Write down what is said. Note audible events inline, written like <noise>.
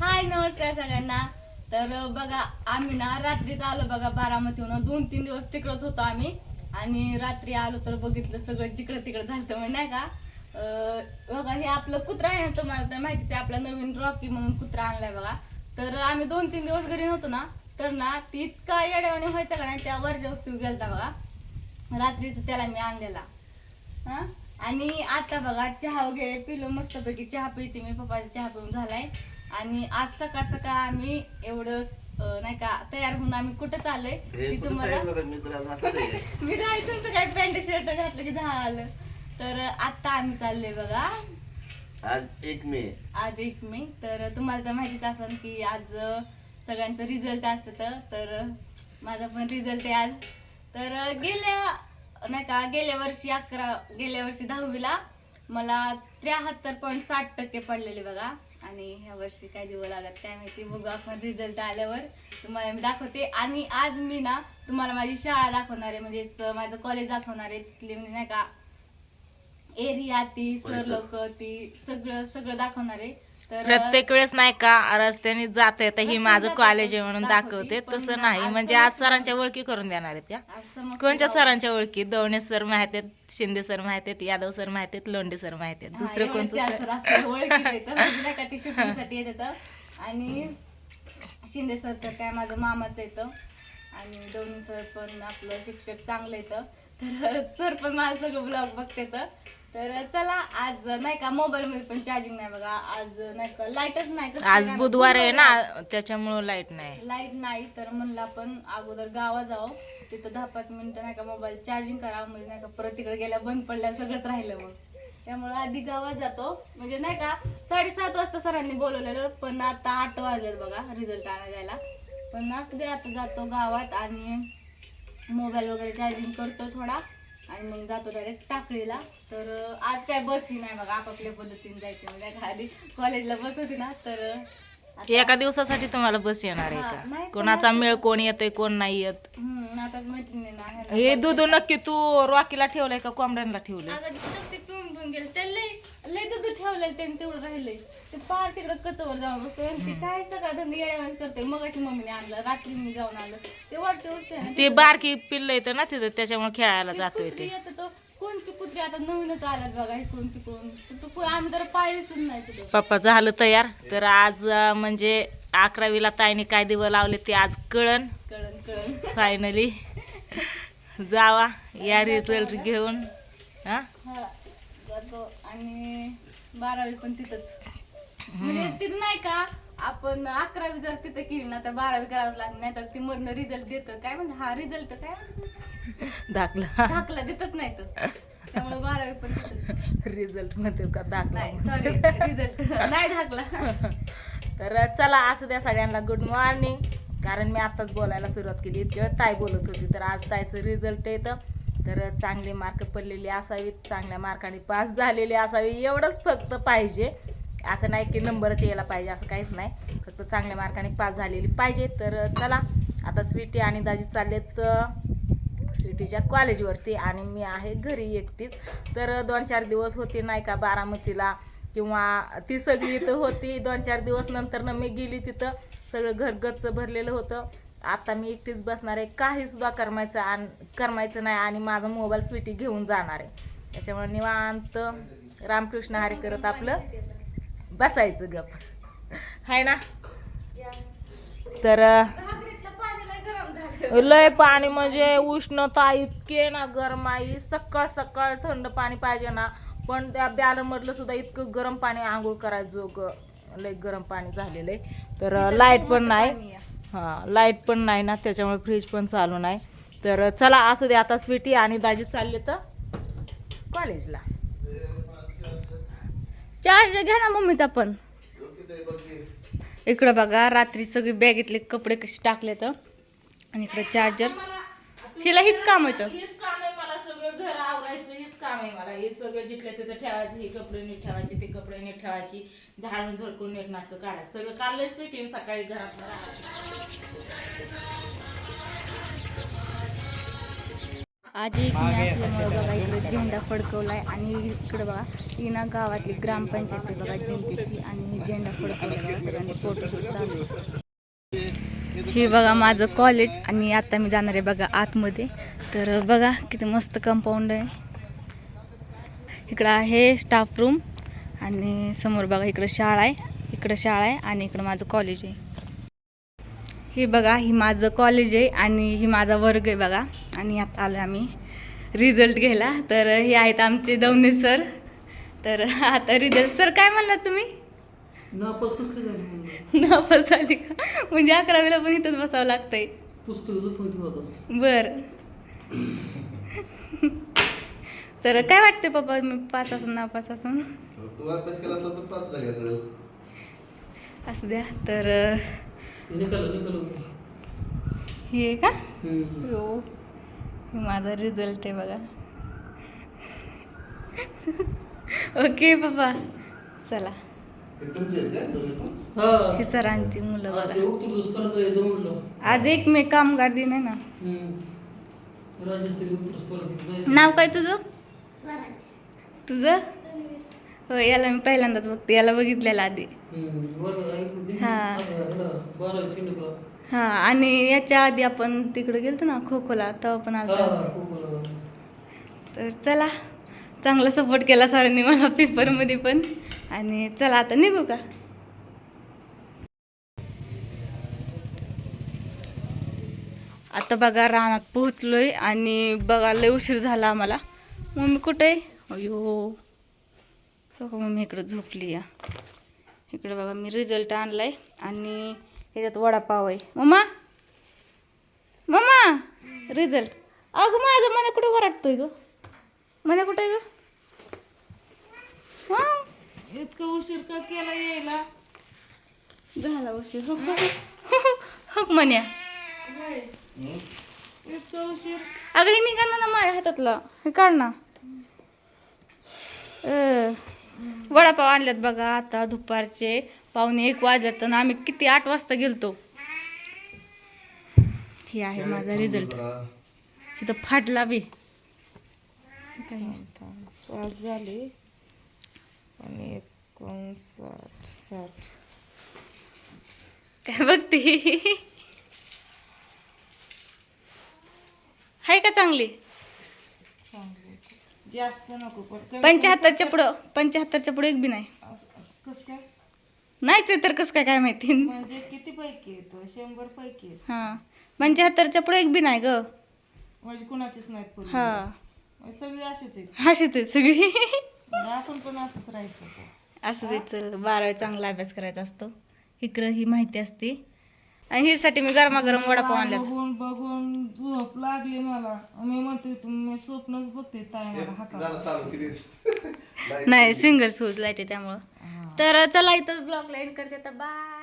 हाय नमस्कार सगळ्यांना. तर बघा आम्ही ना रात्रीच आलो बघा बारामतीहून. दोन तीन दिवस तिकडच होतो आम्ही. आणि रात्री आलो तर बघितलं सगळं जिकडं तिकडं झालं म्हणजे नाही का? अं, बघा हे आपलं कुत्रा आहे ना तुम्हाला तर माहितीच आहे आपला नवीन रॉकी म्हणून कुत्रा आणलाय बघा. तर आम्ही दोन तीन दिवस घरी नव्हतो ना तर ना ती इतका येड्यावाने व्हायचा का नाही त्या वरच्या वस्तू गेलता बघा. रात्रीच त्याला मी आणलेला. हा? आणि आता बघा चहा वगैरे पिलो मस्तपैकी चहा पिते मी पप्पाचा चहा पिऊन झालाय. आणि आज सकाळ सकाळ आम्ही एवढं अं, नाही का तयार होऊन आम्ही कुठं चाललोय हे ती कुठं तुम्हाला तयार असं. मी काय तुमचं काय पॅन्ट शर्ट घातलं की झालं. तर आता आम्ही चाललोय बघा. आज एक मे. आज एक मे. तर तुम्हाला तर माहितीच असेल की आज अं, सगळ्यांचं रिझल्ट असतं तर अं, माझा पण रिझल्ट आहे आज. तर अं, गेल्या नाही का गेल्या वर्षी अकरा गेल्या वर्षी दहावीला मला त्र्याहत्तर पॉईंट साठ टक्के पडलेले बघा. आणि ह्या वर्षी काय दिवस लागत काय माहिती बघू आपण रिझल्ट आल्यावर. तुम्हाला मी दाखवते. आणि आज मी ना तुम्हाला माझी शाळा दाखवणार आहे. म्हणजेच माझं कॉलेज दाखवणार आहे. तिथली म्हणजे नाही का एरिया ती सर. लोक ती सगळं सगळं दाखवणार आहे. प्रत्येक वेळेस नाही का रस्त्याने जाते तर ही माझं कॉलेज आहे म्हणून दाखवते, तसं नाही म्हणजे आज सरांच्या ओळखी करून देणार आहेत का? कोणत्या गाव- सरांच्या ओळखी? दवणे सर माहीत आहेत शिंदे सर माहीत आहेत यादव सर माहीत आहेत लोंढे सर माहीत आहेत. दुसरं कोणतं. <laughs> म्हणजे आणि शिंदे सर तर काय माझं मामाच येतं. आणि दोन्ही सर पण आपलं शिक्षक चांगलं येतं. तर सर पण माझं सगळं ब्लॉग बघते तर चला आज नाही का मोबाईल मध्ये पण चार्जिंग नाही बघा. आज नाही का लाईटच नाही कसं आज बुधवार आहे ना त्याच्यामुळं लाइट नाही. लाइट नाही तर म्हणलं आपण अगोदर गावात जावं. तिथं दहा पाच मिनिटं नाही का मोबाईल चार्जिंग करावं म्हणजे नाही का परत तिकडे गेल्या बंद पडल्या सगळंच राहिलं मग. त्यामुळे आधी गावात जातो. म्हणजे नाही का साडेसात वाजता सरांनी बोलवलेलं पण आता आठ वाजलेत बघा रिझल्ट आणायला जायला. पण असू दे आता जातो गावात आणि मोबाईल वगैरे चार्जिंग करतो थोडा. आणि मग जातो डायरेक्ट टाकळीला. तर आज काय बस ही नाही बघा आपापल्या पद्धतीने जायचं म्हणजे आधी कॉलेजला बस होती ना तर एका दिवसासाठी तुम्हाला बस येणार आहे हा, का? कोणाचा मेळ कोण येतंय कोण नाही येत? हे दूध. नक्की तू रॉकीला ठेवलंय का कोंबड्यांना ठेवलंय? पिऊन पिऊन गेले. लय दूध ठेवलंय त्यांनी तेवढं राहिलंय. ते पार तिकडं कचवर जाऊन बसतो आणि ते काय सगळं धंदे येड्यावानी करते मग अशी मम्मीने आणलं रात्री मी जाऊन आलं ते वाटते ना, ते बारकी पिल्ल येतं ना तिथं त्याच्यामुळे खेळायला ते जातोय ते. येतं तो. कोणची कुत्री आता नवीनच आल्यात बघा इकडून तिकडून. तू को- आम्ही तर पाहिलेच नाही तिथं. पप्पा झालं तयार. तर आज अं, म्हणजे अकरावीला ताईने काय दिवं लावले ते आज कळण. कळण कळण. फायनली जावा या रिझल्ट घेऊन. हा? हा जातो. आणि बारावी पण तिथंच. म्हणजे तिथं नाही का आपण अकरावी जर तिथं केली ना तर बारावी करावं लागणार. नाही तर ती मधनं रिझल्ट देतं. काय म्हणते? हा रिझल्ट काय म्हणते? दाखला. दाखला देतच नाही तर त्यामुळे बारावी पण तिथंच. रिझल्ट म्हणते का दाखला नाही सॉरी रिझल्ट नाही दाखला. तर चला असं द्या सगळ्यांना गुड मॉर्निंग कारण मी आताच बोलायला सुरुवात केली. इतके वेळ ताई बोलत होती तर आज ताईचं रिझल्ट येतं. तर चांगले मार्क पडलेले असावेत. चांगल्या मार्काने पास झालेले असावे एवढंच फक्त पाहिजे. असं नाही की नंबरच यायला पाहिजे असं काहीच नाही. फक्त चांगल्या मार्काने पास झालेली पाहिजे. तर चला आता स्वीटी आणि दाजी चाललेत स्वीटीच्या कॉलेजवरती आणि मी आहे घरी एकटीच. तर दोन चार दिवस होते नाही का बारामतीला किंवा ती सगळी इथं होती. दोन चार दिवस नंतर मी गेली तिथं. सगळं घर गच्च भरलेलं होतं. आता मी एकटीच बसणार आहे. काही सुद्धा करमायचं आणि करमायचं नाही आणि माझा मोबाईल स्वीटी घेऊन जाणार आहे. त्याच्यामुळे निवांत रामकृष्ण हरी करत आपलं बसायचं गप. हाय ना? तर लय पाणी म्हणजे उष्णता इतके ना गरमाई. सकाळ सकाळ थंड पाणी पाहिजे ना. पण त्या ब्यालमधलं सुद्धा इतकं गरम पाणी आंघोळ करायचं लय गरम पाणी झालेलं आहे. तर लाइट पण नाही. हा लाइट पण नाही ना त्याच्यामुळे फ्रीज पण चालू नाही. तर चला असू दे आता स्वीटी आणि दाजी चालले तर कॉलेजला चार्जर घ्या ना मम्मीचा पण. इकडं बघा रात्री सगळी बॅगेतले कपडे कसे टाकले तर आणि इकडे चार्जर हिला हीच काम येतं हेच काम आहे मला सगळं घर आवरायचं हेच काम आहे मला. हे सगळं जिथलं तिथं ठेवायचं हे कपडे नीट ठेवायचे ते कपडे नीट ठेवायची झाडून झडकून नीट नाटकं काढायचं. सगळं काढलंच भेटेन सकाळी घरात आज एक मे असल्यामुळं बघा इकडे झेंडा फडकवलाय आणि इकडे बघा इना ना गावातली ग्रामपंचायत आहे बघा जनतेची आणि झेंडा फडकवलाय बघा सगळ्यांनी फोटोशूट चालू आहे. हे बघा माझं कॉलेज आणि आता मी जाणार आहे बघा आतमध्ये. तर बघा किती मस्त कंपाऊंड आहे. इकडं आहे स्टाफ रूम आणि समोर बघा इकडं शाळा आहे. इकडं शाळा आहे आणि इकडं माझं कॉलेज आहे. हे बघा ही माझं कॉलेज आहे आणि ही माझा वर्ग आहे बघा. आणि आता आलो आम्ही. रिझल्ट घ्यायला. तर हे आहेत आमचे दवणे सर तर आता रिझल्ट सर काय म्हणलात तुम्ही? नापास झाली का? म्हणजे अकरावीला पण इथंच बसावं लागतंय. पुस्तक बर. तर काय वाटते पप्पा मी पास असून नापास असून? तू अभ्यास केला असता तर पाच झाले असेल. असू द्या तर निकाल निकाल. हे आहे का हो हे माझा रिझल्ट आहे बघा. ओके पप्पा चला. हे तुमचे आहेत का? दोन्ही पण? हा. ही सरांची मुलं हा, बघा येतं म्हणलं आज एक मे कामगार दिन आहे ना. हम्म. राज्यस्तरीय उत्तर स्पर्धेत जायचं. नाव काय तुझं? तुझं हो याला मी पहिल्यांदाच बघते याला बघितलेलं आधी. हा. हा आणि याच्या आधी आपण तिकडे गेलतो ना खो खोला तेव्हा पण आलता. तर चला चांगला सपोर्ट केला सरांनी मला पेपरमध्ये पण आणि चला आता निघू का आता बघा रानात पोहोचलोय आणि बघा लय उशीर झाला आम्हाला मम्मी कुठे आहे? अयो बघा मम्मी इकडं झोपली या इकडे बघा मी रिझल्ट आणलाय आणि ह्याच्यात वडापाव आहे. मम्मा? मम्मा? रिझल्ट अगं माझं मला कुठं वराटतोय ग? मला कुठे ग? हा? इतका उशीर का केला यायला? झाला उशीर. हक म्हण्या इतका उशीर. अगं हे निघा ना माझ्या हातातला. हे काढ ना. वडापाव आणल्यात बघा आता दुपारचे. पावणे एक वाजल्यात आणि आम्ही किती आठ वाजता गेलतो. हे आहे माझा रिझल्ट इथं फाटला बी. पाच झाले. आणि एकोणसाठ साठ. काय बघते? आहे का चांगले? जास्त नको पण पंच्याहत्तरच्या पुढं पंच्याहत्तरच्या पुढे एक बी नाही. कस काय? नाहीच आहे तर कसं काय काय माहिती? म्हणजे किती पैकी येतं? शंभर पैकी येत. हां. पंच्याहत्तरच्या पुढे एक बी नाही ग. म्हणजे कुणाचीच नाहीत पूर्ण हा. म्हणजे सगळी अशीच आहेत. अशीच आहे सगळी. म्हणजे आपण पण असंच राहायचं असं ते चल बारावी चांगला अभ्यास करायचा असतो. इकडं ही माहिती असते. आणि ह्यासाठी मी गरमागरम वडापाव आणल्यात. बघून बघून झोप लागली मला. मी म्हणते तुम्ही स्वप्नच बघते ताई मला Light नाही? सिंगल फ्यूज लाइट आहे त्यामुळं. तर चला इथं ब्लॉग लाइट करते. आता बाय